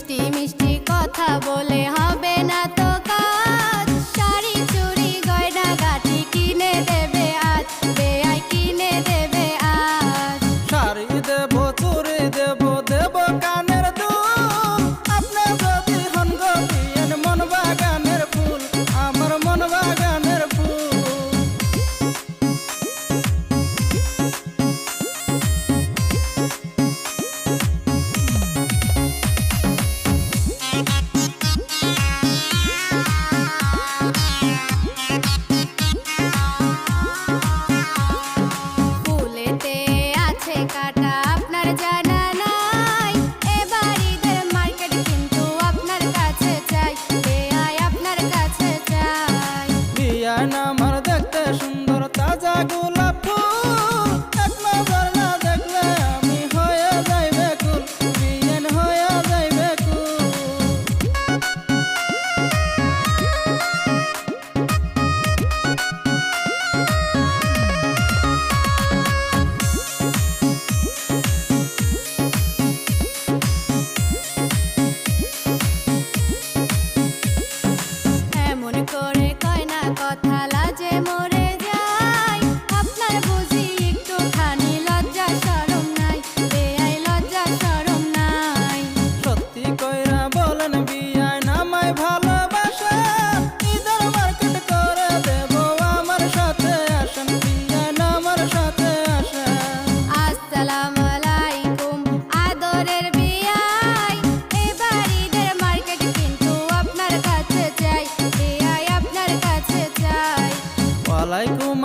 মিষ্টি মিষ্টি কথা বলে কাটা আপনার যায় হয় না কথা লাজে মোরে আলাইকুম